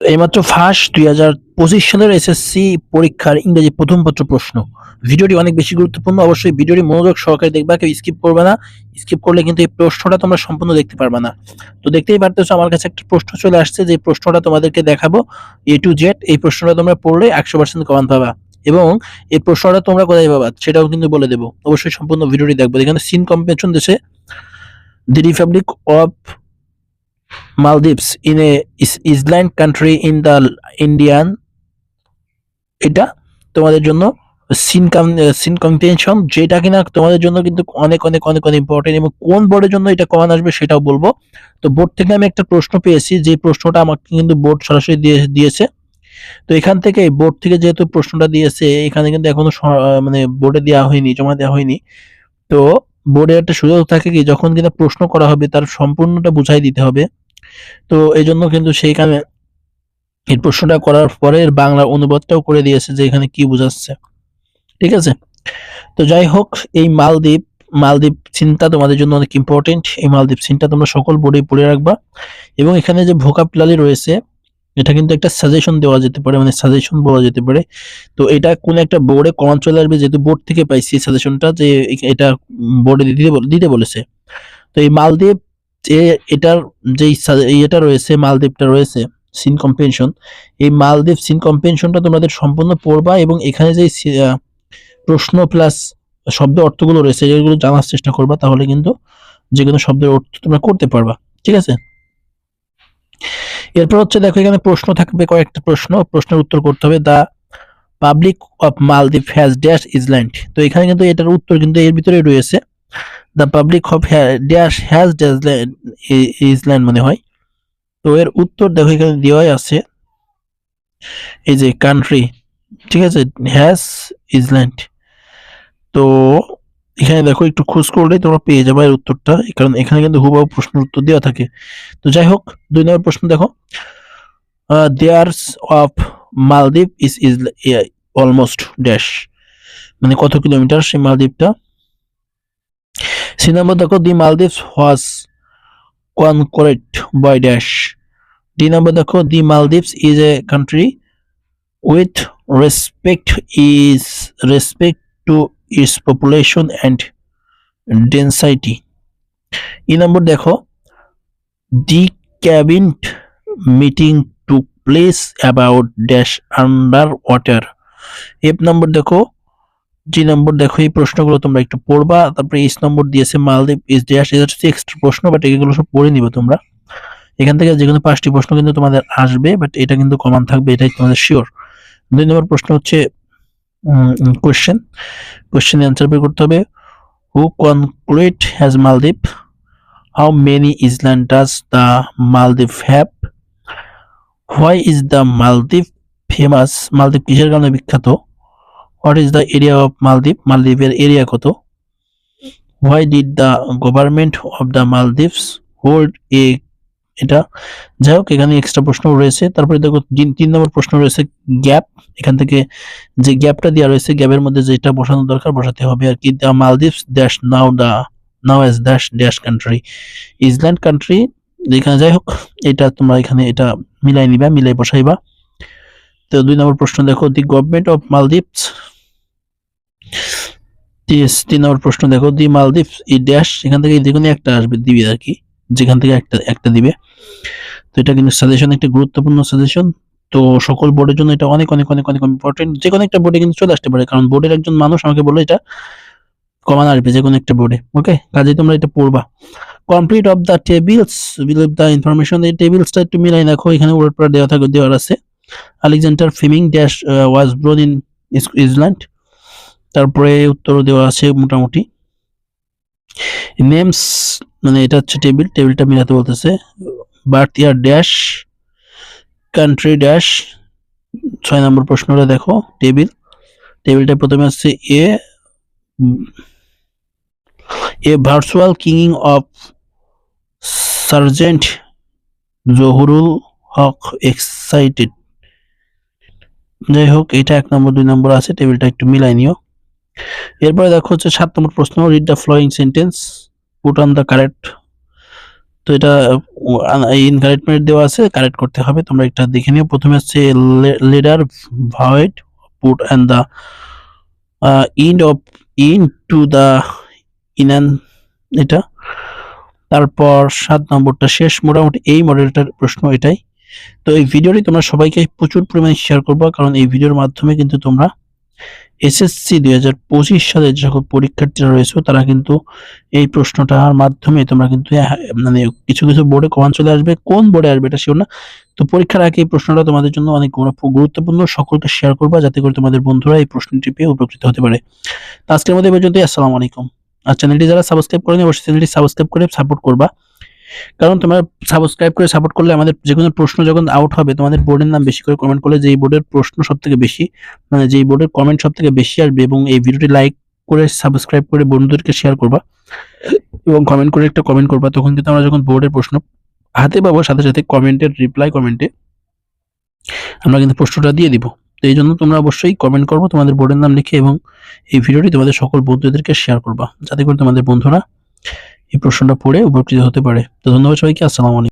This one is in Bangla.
এইমাত্র ফার্স্ট দুই হাজার পঁচিশ সালের এসএসসি পরীক্ষার ইংরেজি প্রথম পত্র প্রশ্ন। ভিডিওটি অনেক বেশি গুরুত্বপূর্ণ, অবশ্যই ভিডিওটি মনোযোগ সহকারে দেখবা, কেউ স্কিপ করবে না। স্কিপ করলে কিন্তু এই প্রশ্নটা তোমরা সম্পূর্ণ দেখতে পারবে না। তো দেখতেই পারতেছো আমার কাছে একটা প্রশ্ন চলে আসছে, যে প্রশ্নটা তোমাদেরকে দেখাবো এ টু জেড এই প্রশ্নটা তোমরা পড়লে একশো পার্সেন্ট কমান পাবা এবং এই প্রশ্নটা তোমরা কোথায় পাবা সেটাও কিন্তু বলে দেবো। অবশ্যই সম্পূর্ণ ভিডিওটি দেখব। এখানে সিন কম্পেনশন দেশে the republic of Maldives in a island country in the Indian এটা তোমাদের জন্য সিনকাম সিনকমপেনশন যেটা কিনা তোমাদের জন্য কিন্তু অনেক অনেক অনেক অনেক ইম্পর্টেন্ট এবং কোন বোর্ডের জন্য এটা কমান আসবে সেটাও বলব। তো বোর্ড থেকে আমি একটা প্রশ্ন পেয়েছি, যে প্রশ্নটা আমাকে কিন্তু বোর্ড সরাসরি দিয়ে, দিয়েছে। তো এখান থেকে বোর্ড থেকে যেহেতু প্রশ্নটা দিয়েছে, এখানে কিন্তু এখনও মানে বোর্ডে দেওয়া হয়নি, জমা দেওয়া হয়নি। তো বোর্ডে একটা সুযোগ থাকে কি, যখন কিনা প্রশ্ন করা হবে তার সম্পূর্ণটা বুঝাই দিতে হবে। তো এই জন্য কিন্তু সেইখানে এই প্রশ্নটা করার পরে বাংলা অনুবাদটাও করে দিয়েছে যে এখানে কি বোঝাচ্ছে। ঠিক আছে? তো যাই হোক, এই মালদ্বীপ মালদ্বীপ চিন্তা তোমাদের জন্য অনেক ইম্পর্টেন্ট এই মালদ্বীপ চিন্তা তোমরা সকল বোর্ডে পড়ে রাখবা। এবং এখানে যে ভোকাবুলারি রয়েছে, এটা কিন্তু একটা সাজেশন দেওয়া যেতে পারে মানে সাজেশন বলা যেতে পারে। তো এটা কোন একটা বোর্ডে কমান চলে আসবে যেহেতু বোর্ড থেকে পাইছি সাজেশনটা যে এটা বোর্ডে দিতে বলেছে। তো এই মালদ্বীপ যে এটার সা- ইয়েটা রয়েছে, মালদ্বীপটা রয়েছে, সিন কম্পেনশন। এই মালদ্বীপ সিন কম্পেনশনটা তোমাদের সম্পূর্ণ পড়বা এবং এখানে যে প্রশ্ন প্লাস শব্দ অর্থগুলো রয়েছে, যেগুলো জানার চেষ্টা করবা, তাহলে কিন্তু যে কোনো শব্দের অর্থ তোমরা করতে পারবা, ঠিক আছে? এরপর হচ্ছে দেখো, এখানে প্রশ্ন থাকবে, কয়েকটা প্রশ্ন, প্রশ্নের উত্তর করতে হবে the public of Maldives has dash island তো এখানে কিন্তু এটার উত্তর কিন্তু এর ভিতরে রয়েছে। The public of dash has dash island মনে হয়। তো এর উত্তর দেখো এখানে দেওয়াই আছে। এই যে কান্ট্রি ঠিক আছে? হ্যাজ ইসল্যান্ড তো এখানে দেখো একটু খোঁজ করলেই তোমরা পেয়ে যাবে এর উত্তরটা। কারণ এখানে কিন্তু হুবহু প্রশ্নের উত্তর দেওয়া থাকে। তো যাই হোক, দুই নম্বর প্রশ্ন দেখো। There's of Maldives is is almost dash মানে কত কিলোমিটার সেই মালদ্বীপটা সি নম্বর দেখো the Maldives was conquered by dash D number দেখো the Maldives is a country with respect is respect to its population and density E number দেখো the cabinet meeting to place about dash under water F number দেখো জি নম্বর দেখো, এই প্রশ্নগুলো তোমরা একটু পড়বা, তারপরে এইচ নম্বর দিয়েছে মালদ্বীপ ইস ড্যাশ এটা হচ্ছে এক্সট্রা প্রশ্ন বাট এগুলো সব পড়ে নিবে তোমরা। এখান থেকে যে কোনো পাঁচটি প্রশ্ন কিন্তু তোমাদের আসবে বাট এটা কিন্তু কমান থাকবে, এটাই তোমাদের শিওর দুই নম্বর প্রশ্ন হচ্ছে কোয়েশ্চেন কোয়েশ্চেন অ্যান্সার বের করতে হবে who conclude has Maldives how many island does the Maldives have why is the Maldives famous Maldives কিসের কারণে বিখ্যাত? What is the area of Maldives মালদ্বীপের এরিয়া কত why did the government of the Maldives hold a এটা? যাই হোক এখানে এক্সট্রা প্রশ্ন রয়েছে। তারপরে দেখো, তিন নম্বর প্রশ্ন রয়েছে গ্যাপ এখান থেকে যে গ্যাপটা দেওয়া রয়েছে গ্যাপের মধ্যে যেটা বসানো দরকার, বসাতে হবে আর কি। The Maldives dash now the now S dash dash country island country এখানে যাই হোক এটা তোমরা এখানে এটা মিলাই নিবা, মিলাই বসাইবা। তো দুই নম্বর প্রশ্ন দেখো the government of Maldives Yes, তিন নম্বর প্রশ্ন দেখো দি মালদ্বীপ ই ড্যাশ এখান থেকে যে একটা আসবে দিবে আর কি। যেখান থেকে একটা একটা দিবে। তো এটা কিন্তু সাজেশন একটা গুরুত্বপূর্ণ সাজেশন তো সকল বোর্ডের জন্য এটা অনেক অনেক অনেক অনেক ইম্পর্টেন্ট যে কোনো একটা বোর্ডে কিন্তু চলে আসতে পারে কারণ বোর্ডের একজন মানুষ আমাকে বলল এটা কমান আসবে যে কোনো একটা বোর্ডে ওকে কাজে তোমরা এটা পড়বা। Complete of the tables will the information এই টেবিলসটা একটু মিলাই রাখো এখানে ওয়ার্ড পড়া দেওয়া থাকে দেওয়ার আছে। Alexander Fleming dash was born in island তারপরে উত্তর দেওয়া আছে মোটামুটি। নেমস মানে এটা হচ্ছে টেবিল টেবিলটা মিলাতে বলতেছে। Birth year dash country dash ছয় নম্বর প্রশ্নটা দেখো টেবিল টেবিলটা প্রথমে হচ্ছে a a virtual king of sergeant Zahurul Haq excited যাই হোক, এটা এক নম্বর, দুই নম্বর আছে টেবিলটা একটু মিলাই নিও। এরপরে দেখো হচ্ছে সাত নম্বর প্রশ্ন read the flowing sentence put on the correct তো এটা ইনকারেক্টমেন্ট দেওয়া আছে কারেক্ট করতে হবে। তোমরা এটা দেখে নিও। প্রথমে হচ্ছে ladder void put and the end of in to the Inan এটা। তারপর সাত নম্বরটা শেষ। মোটামুটি এই মডেলটার প্রশ্ন এটাই। তো এই ভিডিওটি তোমরা সবাইকে প্রচুর পরিমাণে শেয়ার করব, কারণ এই ভিডিওর মাধ্যমে কিন্তু তোমরা এসএসসি দুই সালের যে সকল পরীক্ষার্থীরা রয়েছে, তারা কিন্তু এই প্রশ্নটার মাধ্যমে তোমরা কিন্তু মানে কিছু কিছু বোর্ডে কমান চলে আসবে। কোন বোর্ডে আসবে এটা শিওর না? তো পরীক্ষার আগে এই প্রশ্নটা তোমাদের জন্য অনেক গুরুত্বপূর্ণ। সকলকে শেয়ার করবা যাতে করে তোমাদের বন্ধুরা এই প্রশ্নটি পেয়ে উপকৃত হতে পারে। আজকের মধ্যে এই পর্যন্তই। আসসালামু আলাইকুম। আর চ্যানেলটি যারা সাবস্ক্রাইব করেনি, অবশ্যই চ্যানেলটি সাবস্ক্রাইব করে সাপোর্ট করবা। কারণ তোমরা সাবস্ক্রাইব করে সাপোর্ট করলে আমাদের যে কোনো প্রশ্ন যখন আউট হবে, তোমাদের বোর্ডের নাম বেশি করে কমেন্ট করলে যেই বোর্ডের প্রশ্ন সব থেকে বেশি মানে যেই বোর্ডের কমেন্ট সব থেকে বেশি আসবে এবং এই ভিডিওটি লাইক করে সাবস্ক্রাইব করে বন্ধুদেরকে শেয়ার করবা এবং কমেন্ট করে একটা কমেন্ট করবা, তখন কিন্তু আমরা যখন বোর্ডের প্রশ্ন হাতে পাবো, সাথে সাথে কমেন্টের রিপ্লাই কমেন্টে আমরা কিন্তু প্রশ্নটা দিয়ে দিব। তো এই জন্য তোমরা অবশ্যই কমেন্ট করব তোমাদের বোর্ডের নাম লিখে এবং এই ভিডিওটি তোমাদের সকল বন্ধুদেরকে শেয়ার করবা। যাতে করে তোমাদের বন্ধুরা এই প্রশ্নটা পড়ে উপকৃত হতে পারে। তো ধন্যবাদ সবাইকে আসসালামু আলাইকুম।